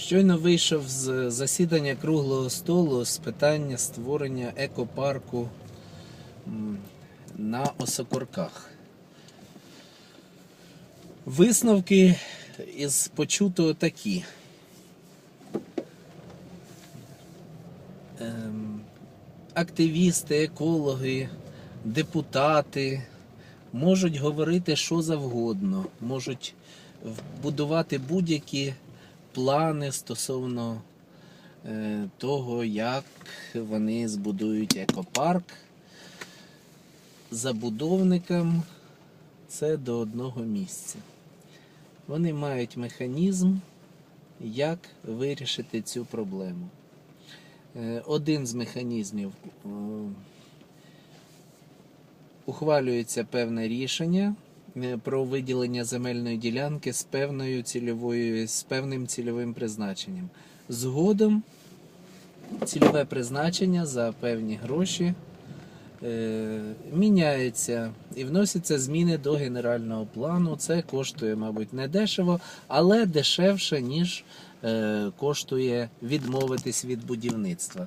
Щойно вийшов з засідання круглого столу з питання створення екопарку на Осокорках. Висновки із почутого такі. Ем, активісти, екологи, депутати можуть говорити що завгодно, можуть будувати будь-які плани стосовно е, того, як вони збудують екопарк. Забудовникам це до одного місця. Вони мають механізм, як вирішити цю проблему. Е, Один з механізмів е, ухвалюється певне рішення про виділення земельної ділянки з певною цільовою, з певним цільовим призначенням. Згодом цільове призначення за певні гроші е, міняється і вносяться зміни до генерального плану. Це коштує, мабуть, не дешево, але дешевше, ніж е, коштує відмовитись від будівництва.